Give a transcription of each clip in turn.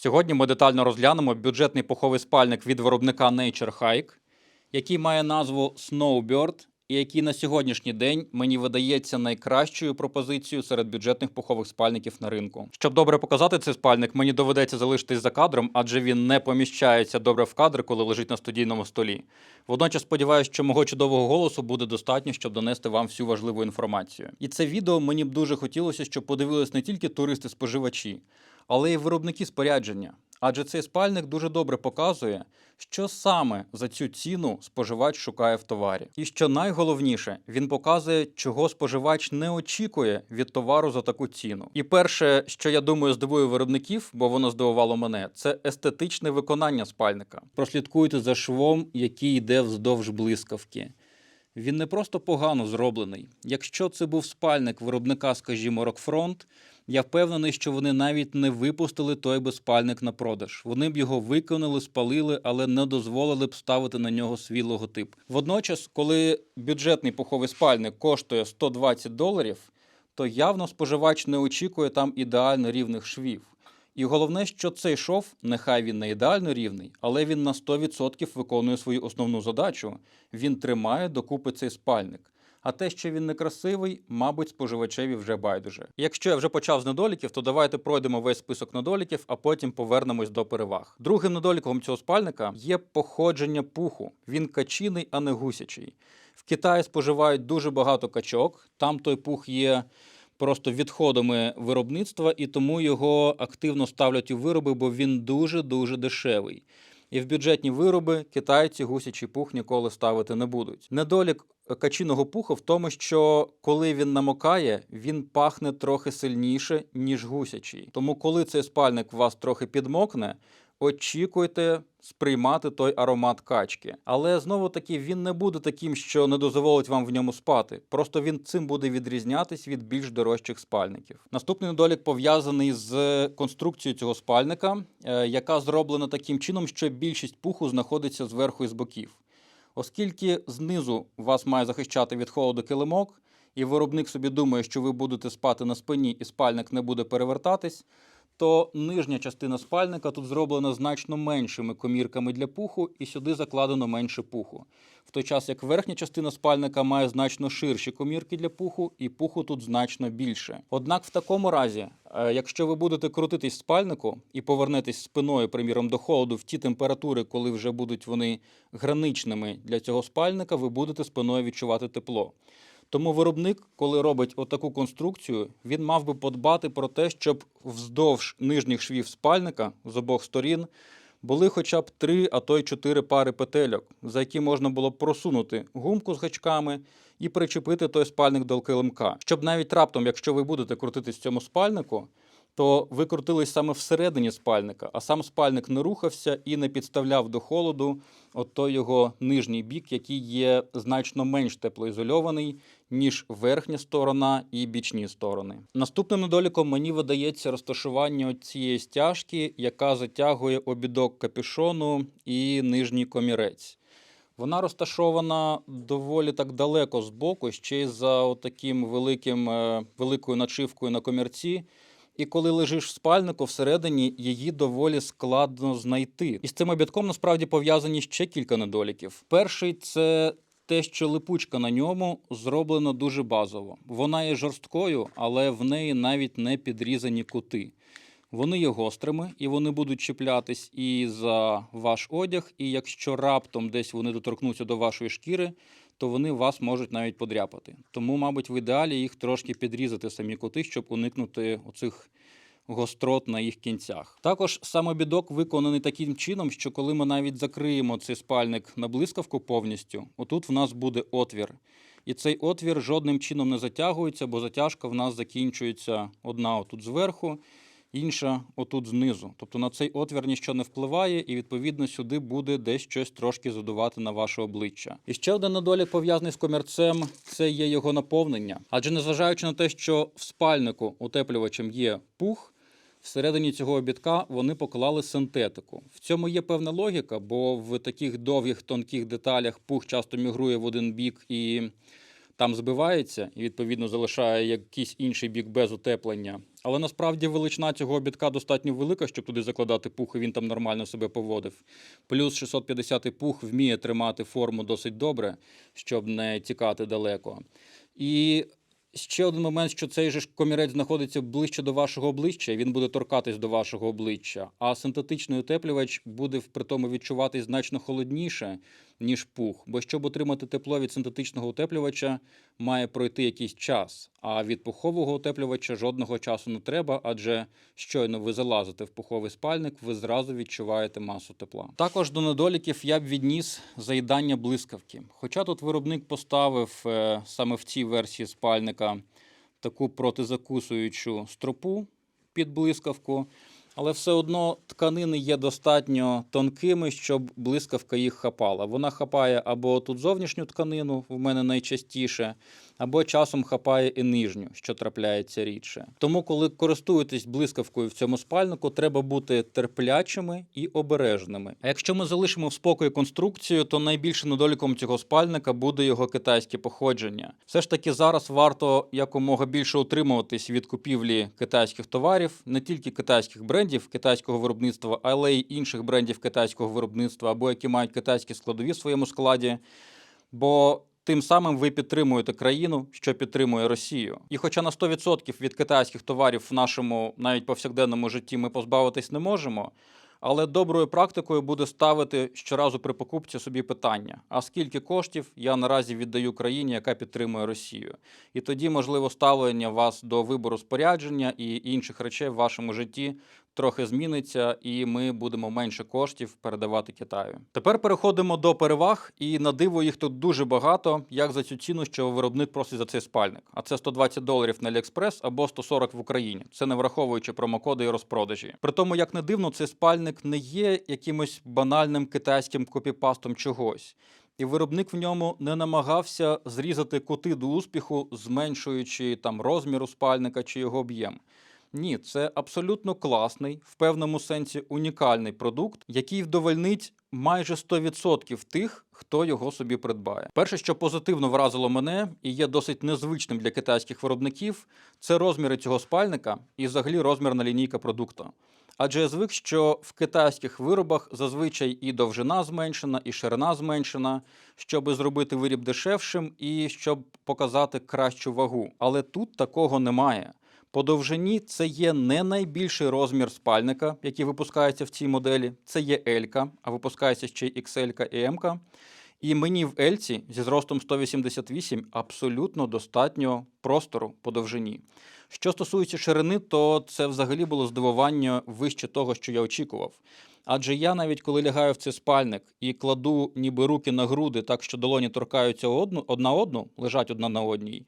Сьогодні ми детально розглянемо бюджетний пуховий спальник від виробника Nature Hike, який має назву Snowbird, і який на сьогоднішній день мені видається найкращою пропозицією серед бюджетних пухових спальників на ринку. Щоб добре показати цей спальник, мені доведеться залишитись за кадром, адже він не поміщається добре в кадр, коли лежить на студійному столі. Водночас сподіваюся, що мого чудового голосу буде достатньо, щоб донести вам всю важливу інформацію. І це відео мені б дуже хотілося, щоб подивились не тільки туристи-споживачі, але й виробники спорядження. Адже цей спальник дуже добре показує, що саме за цю ціну споживач шукає в товарі. І що найголовніше, він показує, чого споживач не очікує від товару за таку ціну. І перше, що я думаю, здивує виробників, бо воно здивувало мене, це естетичне виконання спальника. Прослідкуйте за швом, який йде вздовж блискавки. Він не просто погано зроблений. Якщо це був спальник виробника, скажімо, Rockfront, я впевнений, що вони навіть не випустили той би спальник на продаж. Вони б його виконали, спалили, але не дозволили б ставити на нього свій логотип. Водночас, коли бюджетний пуховий спальник коштує 120 доларів, то явно споживач не очікує там ідеально рівних швів. І головне, що цей шов, нехай він не ідеально рівний, але він на 100% виконує свою основну задачу. Він тримає докупи цей спальник. А те, що він некрасивий, мабуть, споживачеві вже байдуже. Якщо я вже почав з недоліків, то давайте пройдемо весь список недоліків, а потім повернемось до переваг. Другим недоліком цього спальника є походження пуху. Він качиний, а не гусячий. В Китаї споживають дуже багато качок. Там той пух є просто відходами виробництва, і тому його активно ставлять у вироби, бо він дуже дуже дешевий. І в бюджетні вироби китайці гусячий пух ніколи ставити не будуть. Недолік качиного пуху в тому, що коли він намокає, він пахне трохи сильніше, ніж гусячий. Тому, коли цей спальник у вас трохи підмокне, очікуйте сприймати той аромат качки. Але знову таки він не буде таким, що не дозволить вам в ньому спати. Просто він цим буде відрізнятись від більш дорожчих спальників. Наступний недолік пов'язаний з конструкцією цього спальника, е, яка зроблена таким чином, що більшість пуху знаходиться зверху і з боків. Оскільки знизу вас має захищати від холоду килимок, і виробник собі думає, що ви будете спати на спині і спальник не буде перевертатись, то нижня частина спальника тут зроблена значно меншими комірками для пуху, і сюди закладено менше пуху. В той час як верхня частина спальника має значно ширші комірки для пуху, і пуху тут значно більше. Однак в такому разі, е, якщо ви будете крутитись в спальнику і повернетесь спиною, приміром, до холоду в ті температури, коли вже будуть вони граничними для цього спальника, ви будете спиною відчувати тепло. Тому виробник, коли робить отаку конструкцію, він мав би подбати про те, щоб вздовж нижніх швів спальника з обох сторін були хоча б три, а то й чотири пари петельок, за які можна було просунути гумку з гачками і причепити той спальник до килимка. Щоб навіть раптом, якщо ви будете крутитись в цьому спальнику, то ви крутились саме всередині спальника, а сам спальник не рухався і не підставляв до холоду от той його нижній бік, який є значно менш теплоізольований, ніж верхня сторона і бічні сторони. Наступним недоліком мені видається розташування цієї стяжки, яка затягує обідок капюшону і нижній комірець. Вона розташована доволі так далеко з боку, ще й за таким великим, е, великою начивкою на комірці. І коли лежиш в спальнику, всередині її доволі складно знайти. І з цим обідком насправді пов'язані ще кілька недоліків. Перший це те, що липучка на ньому зроблена дуже базово. Вона є жорсткою, але в неї навіть не підрізані кути. Вони є гострими і вони будуть чіплятись і за ваш одяг, і якщо раптом десь вони доторкнуться до вашої шкіри, то вони вас можуть навіть подряпати. Тому, мабуть, в ідеалі їх трошки підрізати самі кути, щоб уникнути оцих гострот на їх кінцях. Також сам обідок виконаний таким чином, що коли ми навіть закриємо цей спальник на блискавку повністю, отут в нас буде отвір. І цей отвір жодним чином не затягується, бо затяжка в нас закінчується одна отут зверху, інша отут знизу. Тобто на цей отвір нічого не впливає, і відповідно сюди буде десь щось трошки задувати на ваше обличчя. І ще один недолік пов'язаний з комірцем це є його наповнення. Адже незважаючи на те, що в спальнику утеплювачем є пух. Всередині цього обідка вони поклали синтетику. В цьому є певна логіка, бо в таких довгих тонких деталях пух часто мігрує в один бік і там збивається і відповідно залишає якийсь інший бік без утеплення. Але насправді величина цього обідка достатньо велика, щоб туди закладати пух, і він там нормально себе поводив. Плюс 650 пух вміє тримати форму досить добре, щоб не тікати далеко. І ще один момент, що цей же комірець знаходиться ближче до вашого обличчя, і він буде торкатись до вашого обличчя. А синтетичний утеплювач буде при тому відчуватись значно холодніше, ніж пух. Бо щоб отримати тепло від синтетичного утеплювача, має пройти якийсь час. А від пухового утеплювача жодного часу не треба, адже щойно ви залазите в пуховий спальник, ви зразу відчуваєте масу тепла. Також до недоліків я б відніс заїдання блискавки. Хоча тут виробник поставив е, саме в цій версії спальника таку протизакусуючу стропу під блискавку. Але все одно тканини є достатньо тонкими, щоб блискавка їх хапала. Вона хапає або тут зовнішню тканину, в мене найчастіше, або часом хапає і нижню, що трапляється рідше. Тому, коли користуєтесь блискавкою в цьому спальнику, треба бути терплячими і обережними. А якщо ми залишимо в спокої конструкцію, то найбільшим недоліком цього спальника буде його китайське походження. Все ж таки зараз варто якомога більше утримуватись від купівлі китайських товарів, не тільки китайських брендів китайського виробництва, але й інших брендів китайського виробництва, або які мають китайські складові в своєму складі. Бо тим самим ви підтримуєте країну, що підтримує Росію. І хоча на 100% від китайських товарів в нашому навіть повсякденному житті ми позбавитись не можемо. Але доброю практикою буде ставити щоразу при покупці собі питання: а скільки коштів я наразі віддаю країні, яка підтримує Росію? І тоді, можливо, ставлення вас до вибору спорядження і інших речей в вашому житті трохи зміниться, і ми будемо менше коштів передавати Китаю. Тепер переходимо до переваг, і на диво їх тут дуже багато, як за цю ціну, що виробник просить за цей спальник. А це 120 доларів на AliExpress або 140 в Україні. Це не враховуючи промокоди і розпродажі. При тому, як не дивно, цей спальник не є якимось банальним китайським копіпастом чогось. І виробник в ньому не намагався зрізати кути до успіху, зменшуючи там розміру спальника чи його об'єм. Ні, це абсолютно класний, в певному сенсі унікальний продукт, який вдовольнить майже 100% тих, хто його собі придбає. Перше, що позитивно вразило мене і є досить незвичним для китайських виробників, це розміри цього спальника і взагалі розмірна лінійка продукту. Адже я звик, що в китайських виробах зазвичай і довжина зменшена, і ширина зменшена, щоб зробити виріб дешевшим і щоб показати кращу вагу. Але тут такого немає. По довжині це є не найбільший розмір спальника, який випускається в цій моделі. Це є L, а випускається ще й XL і M. І мені в Ельці зі зростом 188 абсолютно достатньо простору по довжині. Що стосується ширини, то це взагалі було здивування вище того, що я очікував. Адже я навіть коли лягаю в цей спальник і кладу ніби руки на груди, так що долоні торкаються одну, одна одну, лежать одна на одній,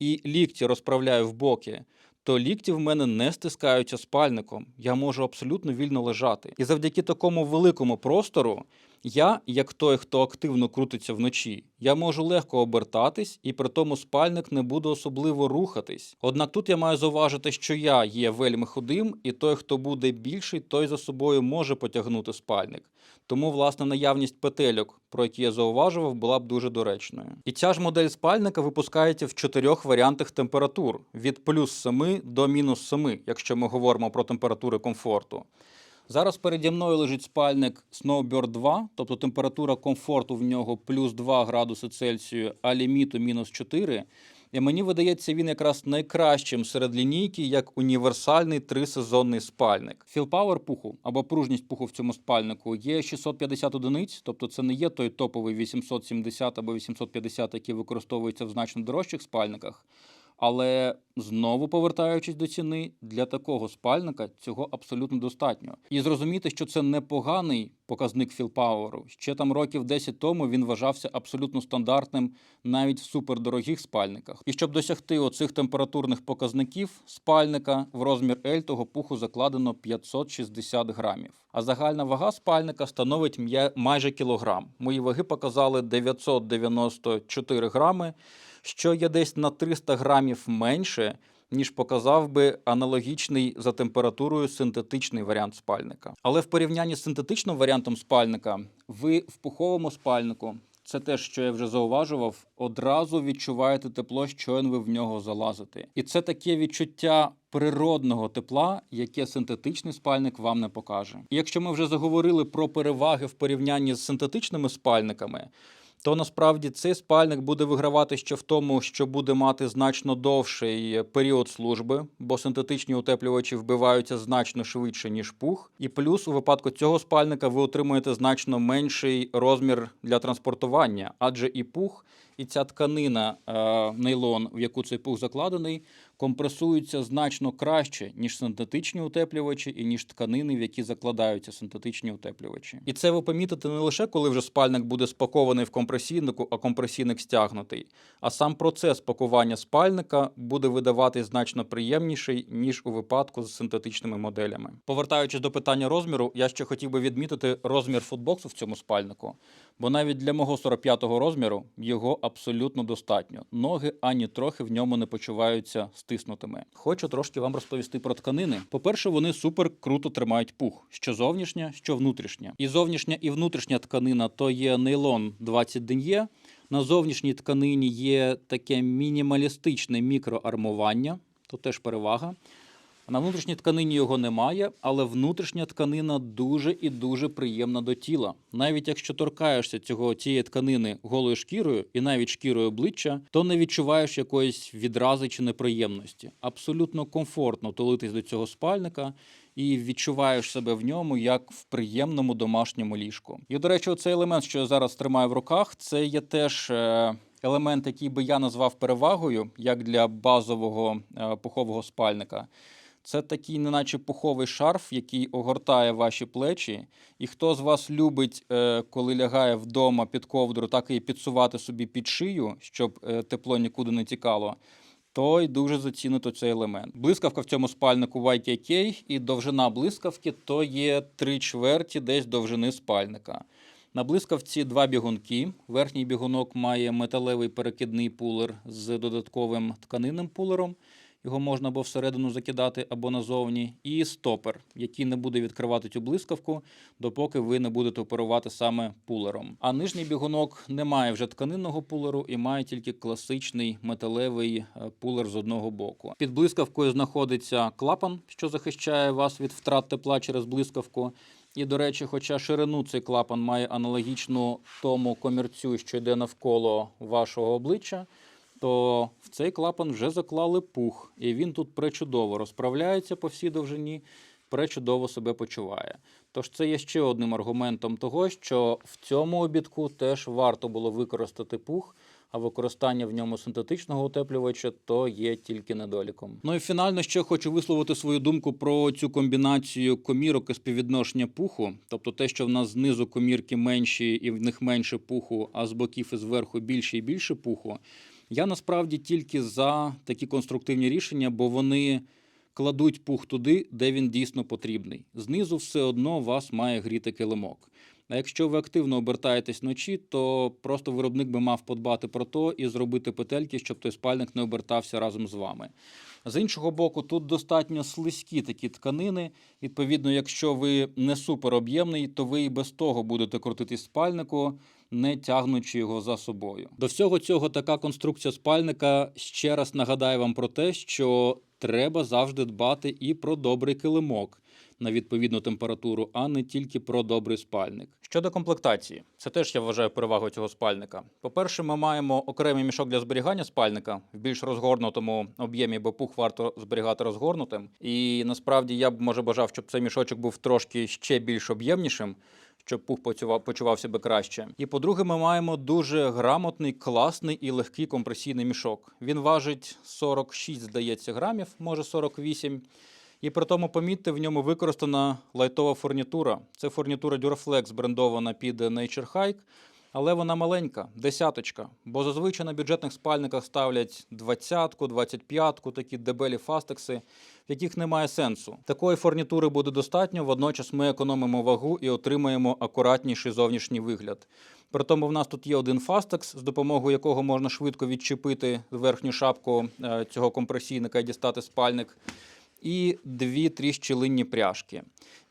і лікті розправляю в боки, то лікті в мене не стискаються спальником. Я можу абсолютно вільно лежати. І завдяки такому великому простору я, як той, хто активно крутиться вночі, я можу легко обертатись, і при тому спальник не буде особливо рухатись. Однак тут я маю зауважити, що я є вельми худим, і той, хто буде більший, той за собою може потягнути спальник. Тому, власне, наявність петельок, про які я зауважував, була б дуже доречною. І ця ж модель спальника випускається в чотирьох варіантах температур: від плюс 7 до мінус 7, якщо ми говоримо про температури комфорту. Зараз переді мною лежить спальник Snowbird 2, тобто температура комфорту в нього плюс 2 градуси Цельсію, а ліміту мінус 4. І мені видається він якраз найкращим серед лінійки як універсальний трисезонний спальник. Філпауер пуху або пружність пуху в цьому спальнику є 650 одиниць, тобто це не є той топовий 870 або 850, який використовується в значно дорожчих спальниках. Але знову повертаючись до ціни, для такого спальника цього абсолютно достатньо. І зрозуміти, що це непоганий показник філпауеру. Ще там років 10 тому він вважався абсолютно стандартним навіть в супердорогих спальниках. І щоб досягти оцих температурних показників спальника в розмір L того пуху закладено 560 грамів. А загальна вага спальника становить майже кілограм. Мої ваги показали 994 грами що є десь на 300 грамів менше, ніж показав би аналогічний за температурою синтетичний варіант спальника. Але в порівнянні з синтетичним варіантом спальника, ви в пуховому спальнику це те, що я вже зауважував, одразу відчуваєте тепло, щойно ви в нього залазите. І це таке відчуття природного тепла, яке синтетичний спальник вам не покаже. І якщо ми вже заговорили про переваги в порівнянні з синтетичними спальниками, то насправді цей спальник буде вигравати ще в тому, що буде мати значно довший період служби, бо синтетичні утеплювачі вбиваються значно швидше, ніж пух. І плюс у випадку цього спальника ви отримуєте значно менший розмір для транспортування, адже і пух, і ця тканина е, нейлон, в яку цей пух закладений, компресуються значно краще, ніж синтетичні утеплювачі і ніж тканини, в які закладаються синтетичні утеплювачі. І це ви помітите не лише коли вже спальник буде спакований в компресійнику, а компресійник стягнутий, а сам процес пакування спальника буде видавати значно приємніший, ніж у випадку з синтетичними моделями. Повертаючись до питання розміру, я ще хотів би відмітити розмір футбоксу в цьому спальнику, бо навіть для мого 45-го розміру його абсолютно достатньо. Ноги ані трохи в ньому не почуваються стиснутими. Хочу трошки вам розповісти про тканини. По-перше, вони супер круто тримають пух, що зовнішня, що внутрішня. І зовнішня і внутрішня тканина то є нейлон 20 ден'є. На зовнішній тканині є таке мінімалістичне мікроармування, то теж перевага. На внутрішній тканині його немає, але внутрішня тканина дуже і дуже приємна до тіла. Навіть якщо торкаєшся цього цієї тканини голою шкірою і навіть шкірою обличчя, то не відчуваєш якоїсь відрази чи неприємності. Абсолютно комфортно тулитись до цього спальника і відчуваєш себе в ньому як в приємному домашньому ліжку. І, до речі, цей елемент, що я зараз тримаю в руках, це є теж. е, Елемент, який би я назвав перевагою, як для базового е, пухового спальника, це такий, неначе пуховий шарф, який огортає ваші плечі. І хто з вас любить, е, коли лягає вдома під ковдру, так і підсувати собі під шию, щоб е, тепло нікуди не тікало, той дуже зацінить цей елемент. Блискавка в цьому спальнику YKK, і довжина блискавки то є три чверті десь довжини спальника. На блискавці два бігунки. Верхній бігунок має металевий перекидний пулер з додатковим тканинним пулером. Його можна або всередину закидати, або назовні, і стопер, який не буде відкривати цю блискавку, допоки ви не будете оперувати саме пулером. А нижній бігунок не має вже тканинного пулеру і має тільки класичний металевий е, пулер з одного боку. Під блискавкою знаходиться клапан, що захищає вас від втрат тепла через блискавку. І, до речі, хоча ширину цей клапан має аналогічну тому комірцю, що йде навколо вашого обличчя, то в цей клапан вже заклали пух, і він тут пречудово розправляється по всій довжині, пречудово себе почуває. Тож це є ще одним аргументом того, що в цьому обідку теж варто було використати пух, а використання в ньому синтетичного утеплювача то є тільки недоліком. Ну і фінально ще хочу висловити свою думку про цю комбінацію комірок і співвідношення пуху, тобто те, що в нас знизу комірки менші і в них менше пуху, а з боків і зверху більше і більше пуху. Я насправді тільки за такі конструктивні рішення, бо вони кладуть пух туди, де він дійсно потрібний. Знизу все одно вас має гріти килимок. А якщо ви активно обертаєтесь вночі, то просто виробник би мав подбати про то і зробити петельки, щоб той спальник не обертався разом з вами. З іншого боку, тут достатньо слизькі такі тканини. Відповідно, якщо ви не супероб'ємний, то ви і без того будете крутити спальнику, не тягнучи його за собою. До всього цього така конструкція спальника ще раз нагадає вам про те, що треба завжди дбати і про добрий килимок на відповідну температуру, а не тільки про добрий спальник. Щодо комплектації, це теж я вважаю перевагою цього спальника. По-перше, ми маємо окремий мішок для зберігання спальника в більш розгорнутому об'ємі, бо пух варто зберігати розгорнутим. І насправді я б може бажав, щоб цей мішочок був трошки ще більш об'ємнішим. Щоб пух почував, почував себе краще. І по-друге, ми маємо дуже грамотний, класний і легкий компресійний мішок. Він важить 46, здається, грамів, може 48. І при тому, помітьте, в ньому використана лайтова фурнітура. Це фурнітура Duraflex, брендована під Nature Hike, але вона маленька, десяточка. Бо зазвичай на бюджетних спальниках ставлять двадцятку, двадцять п'ятку, такі дебелі фастекси, в яких немає сенсу. Такої фурнітури буде достатньо, водночас ми економимо вагу і отримаємо акуратніший зовнішній вигляд. При тому в нас тут є один фастекс, з допомогою якого можна швидко відчепити верхню шапку е, цього компресійника і дістати спальник. І дві тріщелинні пряжки.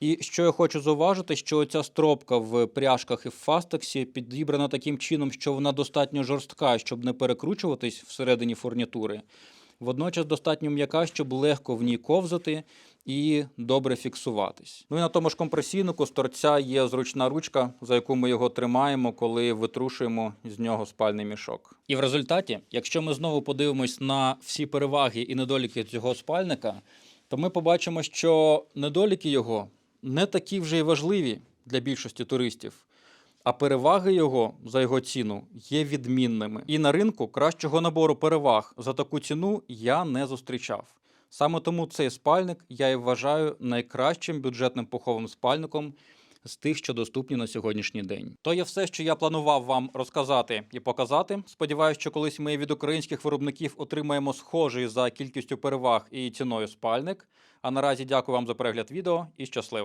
І що я хочу зауважити, що ця стропка в пряжках і в фастексі підібрана таким чином, що вона достатньо жорстка, щоб не перекручуватись всередині фурнітури. Водночас достатньо м'яка, щоб легко в ній ковзати і добре фіксуватись. Ну і на тому ж компресійнику з торця є зручна ручка, за яку ми його тримаємо, коли витрушуємо з нього спальний мішок. І в результаті, якщо ми знову подивимось на всі переваги і недоліки цього спальника, то ми побачимо, що недоліки його не такі вже й важливі для більшості туристів. А переваги його за його ціну є відмінними. І на ринку кращого набору переваг за таку ціну я не зустрічав. Саме тому цей спальник я і вважаю найкращим бюджетним пуховим спальником з тих, що доступні на сьогоднішній день. То є все, що я планував вам розказати і показати. Сподіваюсь, що колись ми від українських виробників отримаємо схожий за кількістю переваг і ціною спальник. А наразі дякую вам за перегляд відео і щасливо!